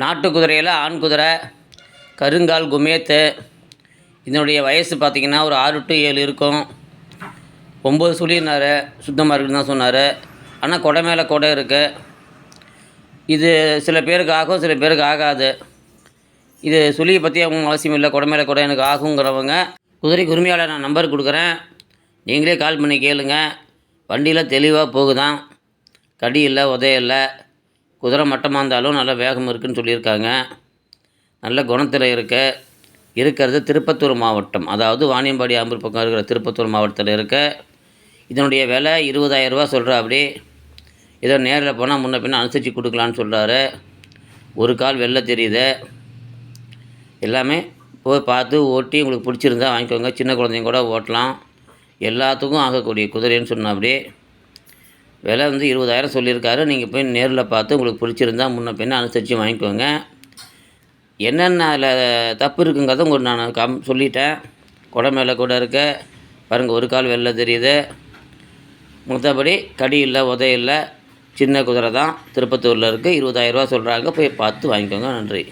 நாட்டு குதிரையில் ஆண் குதிரை கருங்கால் குமேத்து. இதனுடைய வயசு பார்த்திங்கன்னா ஒரு ஆறு டு ஏழு இருக்கும். ஒம்பது சொல்லியிருந்தார் சுத்தமாக இருக்குன்னு தான் சொன்னார். ஆனால் கொடை மேலே கொடை இருக்குது இது சில பேருக்கு ஆகும் சில பேருக்கு ஆகாது. இது சுழியை பற்றி அவங்க அவசியம் இல்லை. கொடை மேலே கொடை எனக்கு ஆகுங்கிறவங்க குதிரைக்கு உரிமையாளர் நான் நம்பர் கொடுக்குறேன். நீங்களே கால் பண்ணி கேளுங்க. வண்டியில் தெளிவாக போகுதான். கடி இல்லை உதய இல்லை குதிரை மட்டமாக இருந்தாலும் நல்ல வேகம் இருக்குதுன்னு சொல்லியிருக்காங்க. நல்ல குணத்தில் இருக்க இருக்கிறது திருப்பத்தூர் மாவட்டம். அதாவது வாணியம்பாடி ஆம்பூர் பக்கம் இருக்கிற திருப்பத்தூர் மாவட்டத்தில் இருக்க. இதனுடைய விலை இருபதாயிரரூபா சொல்கிறா அப்படி ஏதோ நேரில் போனால் முன்ன பின்ன அனுசரித்து கொடுக்கலான்னு சொல்கிறாரு ஒரு கால் வெளில தெரியுது. எல்லாமே போய் பார்த்து ஓட்டி உங்களுக்கு பிடிச்சிருந்தா வாங்கிக்கோங்க. சின்ன குழந்தைங்க கூட ஓட்டலாம். எல்லாத்துக்கும் ஆகக்கூடிய குதிரைன்னு சொன்னா அப்படி விலை வந்து இருபதாயிரம் சொல்லியிருக்காரு. நீங்கள் போய் நேரில் பார்த்து உங்களுக்கு பிடிச்சிருந்தா முன்ன பின்ன அனுசரித்து வாங்கிக்கோங்க. என்னென்ன அதில் தப்பு இருக்குங்கிறத உங்களுக்கு நான் கம் சொல்லிட்டேன். குடை மேலே கூட இருக்க. பாருங்கள் ஒரு கால் வெளில தெரியுது. மற்றபடி கடி இல்லை உதை இல்லை சின்ன குதிரை தான். திருப்பத்தூரில் இருக்குது இருபதாயிரரூவா சொல்கிறாங்க போய் பார்த்து வாங்கிக்கோங்க. நன்றி.